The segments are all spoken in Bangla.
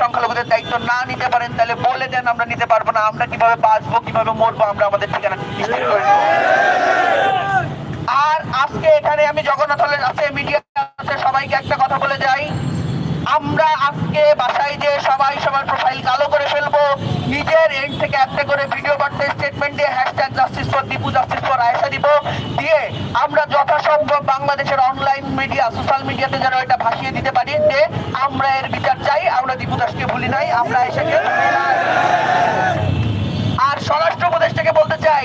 সংখ্যালঘুদের দায়িত্ব না নিতে পারেন, তাহলে বলে দেন আমরা নিতে পারব না। আমরা কীভাবে বাঁচবো, কীভাবে মরবো, আমরা আমাদের ঠিকানা আর আজকে এখানে আমি জগন্নাথ হলের আছে মিডিয়া আছে সবাইকে একটা কথা বলে যাই। আমরা আজকে বাসায় যে সবাই সবার প্রোফাইল কালো করে ফেলব, নিজের এন্ড থেকে একটা করে ভিডিও বার্তা স্টেটমেন্ট দিয়ে hashtag justice for Dipu justice for Ayesha দিব। দিয়ে আমরা যথাসম্ভব বাংলাদেশের অনলাইন মিডিয়া সোশ্যাল মিডিয়াতে যেন এটা ভাসিয়ে দিতে পারি যে আমরা এর বিচার চাই, আমরা দীপু দাসকে ভুলি নাই, আমরা নাই আর স্বরাষ্ট্র উপদেষ্টাকে বলতে চাই,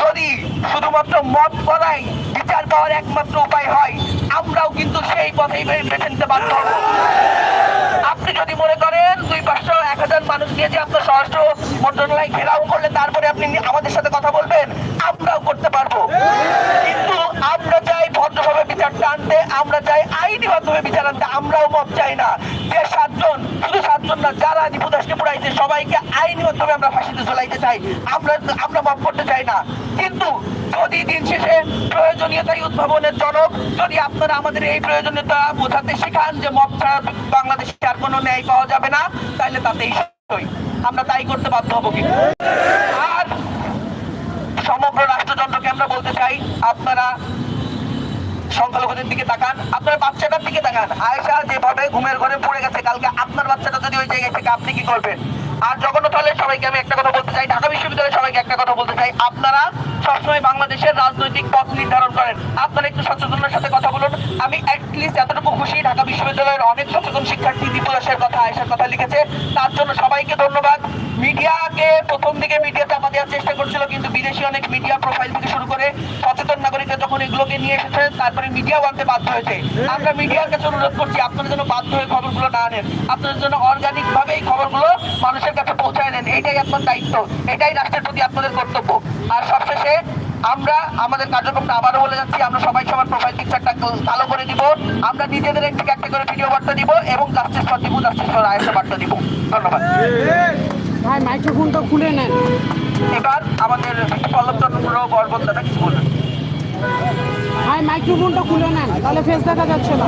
যদি শুধুমাত্র মত পড়াই বিচার পাওয়ার একমাত্র উপায় হয়, আমরাও কিন্তু সেই পথেই বেছে নিতে বাধ্য। আপনি যদি মনে করেন দুই পাঁচশো, এক হাজার মানুষ নিয়ে যে আপনার স্বরাষ্ট্র মন্ত্রণালয় ঘেরাও করলে তারপরে আপনি আমাদের সাথে কথা বলবেন, আমরাও করতে পারব। কিন্তু আমরা চাই ভদ্রভাবে বিচারটা আনতে, আমরা চাই আইনি মাধ্যমে বিচার আনতে, আমরাও মত চাই না। যে সাতজন, শুধু সাতজন না, যারা দীপু দাসকে পুরাইছে সবাইকে আইনি মাধ্যমে আমরা ফাঁসিতে ঝোলাইতে চাই। আমরা আমরা মাফ করতে চাই না। কিন্তু যদি দিন শেষে প্রয়োজনীয়তাই উদ্ভাবনের জনক, যদি আপনারা আমাদের এই প্রয়োজনীয়তা বোঝাতে শেখান যে মত ছাড়া বাংলাদেশে আর কোনো ন্যায় পাওয়া যাবে না, তাহলে তাতেই সই। আমরা তাই করতে বাধ্য হব কিন্তু। আর সমগ্র রাষ্ট্রযন্ত্রকে আমরা বলতে চাই, আপনারা সংখ্যালঘুদের দিকে তাকান, আপনার বাচ্চাটার দিকে তাকান। আয়সা যেভাবে ঘুমের ঘরে পড়ে গেছে, কালকে আপনার বাচ্চাটা যদি ওই জায়গায় থেকে, আপনি কি করবেন? আর জগন্নাথ হলের সবাইকে আমি একটা কথা বলতে চাই, ঢাকা বিশ্ববিদ্যালয়ের সবাইকে একটা কথা বলতে চাই। আপনারা সবসময় বাংলাদেশের রাজনৈতিক পথ নির্ধারণ করেন। আপনারা একটু সচেতনের সাথে কথা বলুন। আমি অ্যাটলিস্ট এতটুকু খুশি ঢাকা বিশ্ববিদ্যালয়ের অনেক সচেতন শিক্ষার্থী দীপুদাসের কথা, আয়েশার কথা লিখেছে। তার জন্য সবাইকে ধন্যবাদ। মিডিয়াকে প্রথম দিকে মিডিয়া চাপা দেওয়ার চেষ্টা করছিল, কিন্তু বিদেশি অনেক মিডিয়া প্রোফাইল থেকে শুরু করে সচেতন নাগরিকরা যখন এগুলোকে নিয়ে এসেছে, তারপরে মিডিয়া আনতে বাধ্য হয়েছে। আমরা মিডিয়ার কাছে অনুরোধ করছি আপনারা যেন বাধ্য হয়ে খবরগুলো না আনেন। আপনারা যেন অর্গানিক ভাবে এই খবরগুলো মানুষের কাছে পৌঁছায় নেন এটাই আপনার দায়িত্ব। এটাই রাষ্ট্রের প্রতি আপনাদের কর্তব্য। আর সবশেষে আমরা আমাদের কার্যক্রমটা আবারও বলে যাচ্ছি, আমরা সবাই সবার প্রোফাইল পিকচারটা কালো করে দিব। আমরা নিজেদের এক থেকে একটা করে ভিডিও বার্তা দিব এবং জাস্টিস ফর দিব জাস্টিস ফর আয়েসা বার্তা দিব। ধন্যবাদ। ভাই মাইক্রোফোনটা খুলে নেন। এবার আমাদের পল্লব চন্দ্র বর্বন দাদা কিছু বলবেন ভাই মাইক্রোফোনটা খুলে নেন তাহলে ফেস দেখা যাচ্ছে না।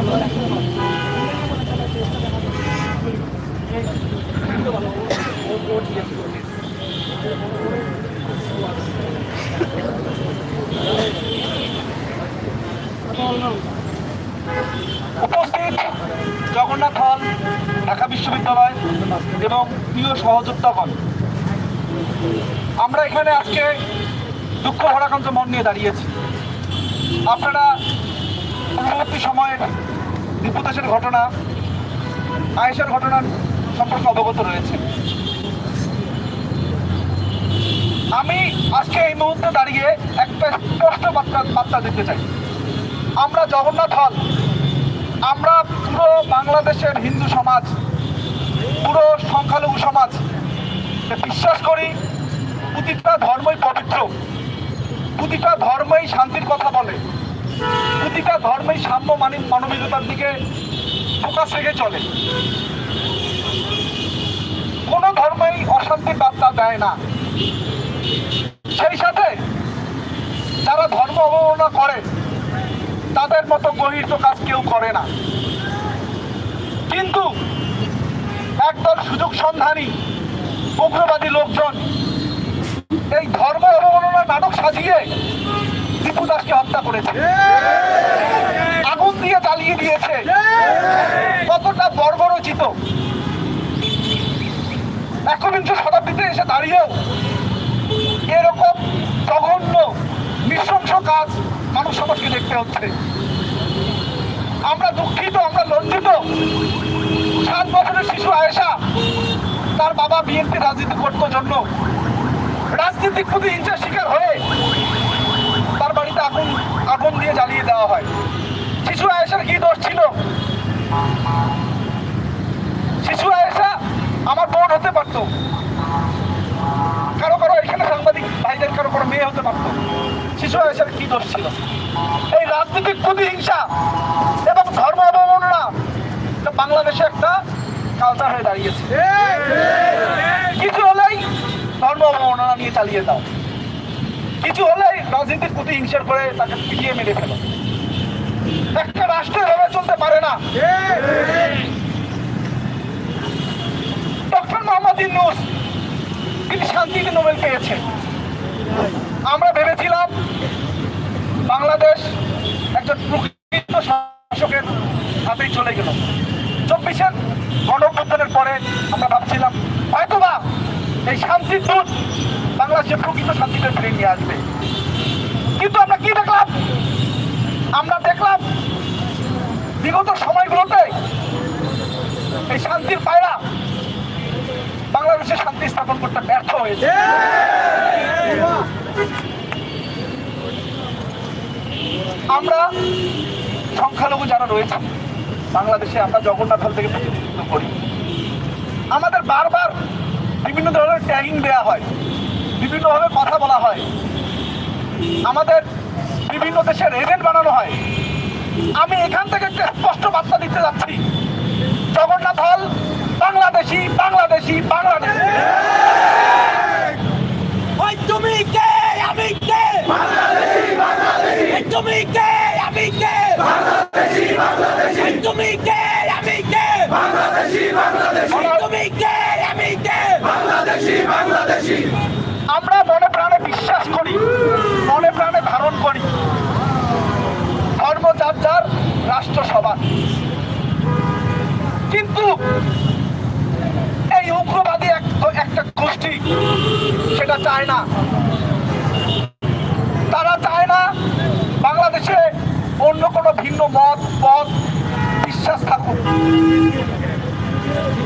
উপস্থিত জগন্নাথ হল। ঢাকা বিশ্ববিদ্যালয় এবং প্রিয় সহযোদ্ধাগণ, আমরা এখানে আজকে দুঃখ ভরাকান্ত মন নিয়ে দাঁড়িয়েছি। আপনারা পূর্ববর্তী সময়ের বিপদাসের ঘটনা আয়েসের ঘটনা সম্পর্কে অবগত রয়েছে আমি আজকে এই মুহূর্তে দাঁড়িয়ে একটা স্পষ্ট বার্তা বার্তা দিতে চাই। আমরা জগন্নাথ হল আমরা পুরো বাংলাদেশের হিন্দু সমাজ, পুরো সংখ্যালঘু সমাজ বিশ্বাস করি প্রতিটা ধর্মই পবিত্র, প্রতিটা ধর্মই শান্তির কথা বলে, প্রতিটা ধর্মই সাম্য মানিক মানবিকতার দিকে ফোকাস রেখে চলে। কোনো ধর্মই অশান্তির বার্তা দেয় না। সেই সাথে যারা ধর্ম অবমাননা করে তাদের মতো গহিত কাজ কেউ করে না। কিন্তু একদল সুযোগ সন্ধানী, উগ্রবাদী লোকজন এই ধর্ম অবমাননা নাটক সাজিয়ে দীপু দাসকে হত্যা করেছে। আগুন দিয়ে জ্বালিয়ে দিয়েছে। কতটা বর্বরচিত। একবিংশ শতাব্দীতে এসে দাঁড়িয়েও এরকম জঘন্য নৃশংস কাজ মানুষ সমাজকে দেখতে হচ্ছে আমরা দুঃখিত, আমরা লজ্জিত। সাত বছরের শিশু আয়েশা তার বাবা বিএনপি রাজনীতি করতো জন্য। রাজনীতিক প্রতি হিংসার শিকার হয়ে তার বাড়িতে আগুন আগুন দিয়ে জ্বালিয়ে দেওয়া হয়। শিশু আয়েশার কি দোষ ছিল? শিশু আয়েশা আমার বোন হতে পারতো। কারও কারও এখানে সাংবাদিক, ভাইদের কারও কারও মেয়ে হতে পারতো। শিশু আয়েশার কি দোষ ছিল? এই রাজনৈতিক প্রতিহিংসা এবং ধর্ম অবমাননা। বাংলাদেশে একটা কালচার হয়ে দাঁড়িয়েছে। কিছু হলেই ধর্ম অবমাননা নিয়ে চালিয়ে দাও। কিছু হলেই রাজনীতির প্রতিহিংসার করে তাকে পিটিয়ে মেরে ফেলো। একটা রাষ্ট্র এভাবে চলতে পারে না। ডক্টর মোহাম্মদ ইউনুস, তিনি শান্তিতে নোবেল পেয়েছে আমরা ভেবেছিলাম বাংলাদেশ একজন প্রকৃত শাসকের হাতেই চলে গেল। চব্বিশের গণঅভ্যুত্থানের পরে আমরা ভাবছিলাম, হয়তোবা এই শান্তির দূত বাংলাদেশে প্রকৃত শান্তিতে ফিরে নিয়ে আসবে। কিন্তু আমরা কি দেখলাম? আমরা দেখলাম বিগত সময়গুলোতে এই শান্তির পায়রা বাংলাদেশে শান্তি স্থাপন করতে ব্যর্থ হয়েছে। আমরা সংখ্যালঘু যারা রয়েছে, বাংলাদেশে আমরা জগন্নাথ হল থেকে প্রতিনিধিত্ব করি। আমাদের বারবার বিভিন্ন ধরনের ট্যাগিং দেওয়া হয়, বিভিন্নভাবে কথা বলা হয়। আমাদের বিভিন্ন দেশের এজেন্ট বানানো হয়। আমি এখান থেকে একটা স্পষ্ট বার্তা দিতে যাচ্ছি। জগন্নাথ হল বাংলাদেশি বাংলাদেশি বাংলাদেশি। ওই তুমি কে? আমি কে? এই তুমি কে আমি কে এই তুমি কে আমি কে এই তুমি কে আমি কে বাংলাদেশি বাংলাদেশি আমরা মনে প্রাণে বিশ্বাস করি মনে প্রাণে ধারণ করি। ধর্ম যার যার রাষ্ট্র সবার কিন্তু উগ্রবাদী এক- একটা গোষ্ঠী, সেটা চায় না। তারা চায় না বাংলাদেশে অন্য কোনো ভিন্ন মত, পথ, বিশ্বাস থাকুক।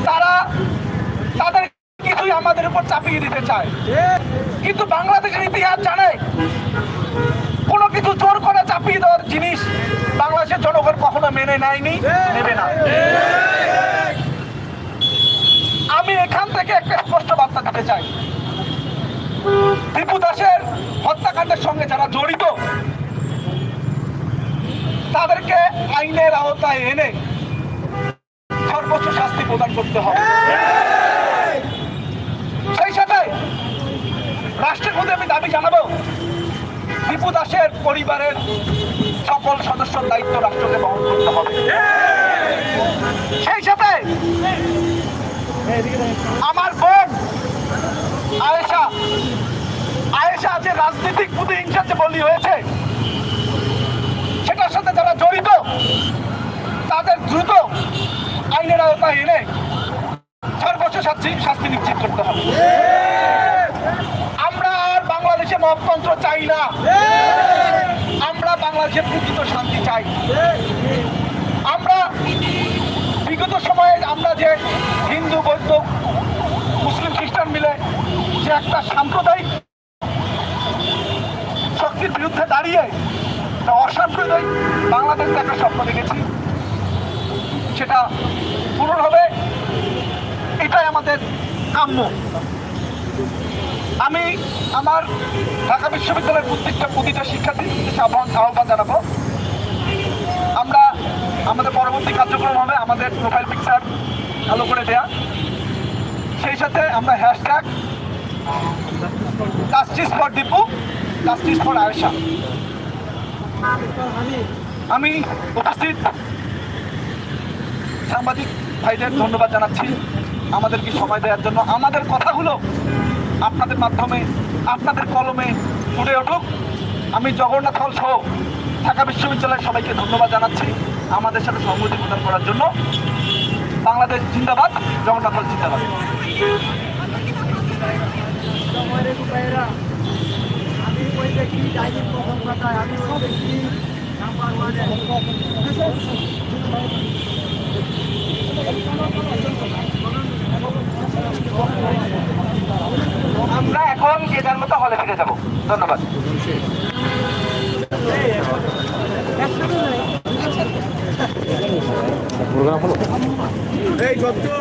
তারা তাদের কিছুই আমাদের উপর চাপিয়ে দিতে চায়। কিন্তু বাংলাদেশের ইতিহাস জানে, কোনো কিছু জোর করে চাপিয়ে দেওয়ার জিনিস বাংলাদেশের জনগণ কখনো মেনে নেয়নি, নেবে না আমি এখান থেকে একটা স্পষ্ট বার্তা দিতে চাই। দীপু দাসের হত্যাকাণ্ডের সঙ্গে যারা জড়িত, তাদেরকে আইনের আওতায় এনে সর্বোচ্চ শাস্তি প্রদান করতে হবে। সেই সাথে রাষ্ট্রের মধ্যে আমি দাবি জানাব দীপু দাসের পরিবারের সকল সদস্যর দায়িত্ব রাষ্ট্রকে বহন করতে হবে। সেই সাথে আমার বোন আয়েশা। আয়েশা যে রাজনৈতিক প্রতিহিংসার যে বলি হয়েছে। সেটার সাথে যারা জড়িত, তাদের দ্রুত আইনের আওতায় এনে সর্বোচ্চ শাস্তি শাস্তি নিশ্চিত করতে হবে। আমরা আর বাংলাদেশে মততন্ত্র চাই না। আমরা বাংলাদেশে প্রকৃত শান্তি চাই। বিগত সময়ে আমরা যে হিন্দু, বৌদ্ধ, মুসলিম, খ্রিস্টান মিলে যে একটা সাম্প্রদায়িক শক্তির বিরুদ্ধে দাঁড়িয়ে একটা অসাম্প্রদায়িক বাংলাদেশ দেখার স্বপ্ন দেখেছি। সেটা পূরণ হবে। এটাই আমাদের কাম্য। আমি আমার ঢাকা বিশ্ববিদ্যালয়ের প্রত্যেকটা প্রতিটা শিক্ষার্থীর আহ্বান জানাব। আমাদের পরবর্তী কার্যক্রম হবে আমাদের প্রোফাইল পিকচার ভালো করে দেয়া। সেই সাথে আমরা hashtag justice for Dipu justice for Ayesha আমি উপস্থিত। সাংবাদিক ভাইদের ধন্যবাদ জানাচ্ছি। আমাদেরকে সময় দেওয়ার জন্য। আমাদের কথাগুলো আপনাদের মাধ্যমে, আপনাদের কলমে ফুটে উঠুক। আমি জগন্নাথ হল সহ ঢাকা বিশ্ববিদ্যালয়ের সবাইকে ধন্যবাদ জানাচ্ছি আমাদের সাথে সংহতি প্রদান করার জন্য। বাংলাদেশ জিন্দাবাদ, জগন্নাথ জিন্দাবাদ। আমরা এখন যে যার মতো হলে ফিরে যাব। ধন্যবাদ।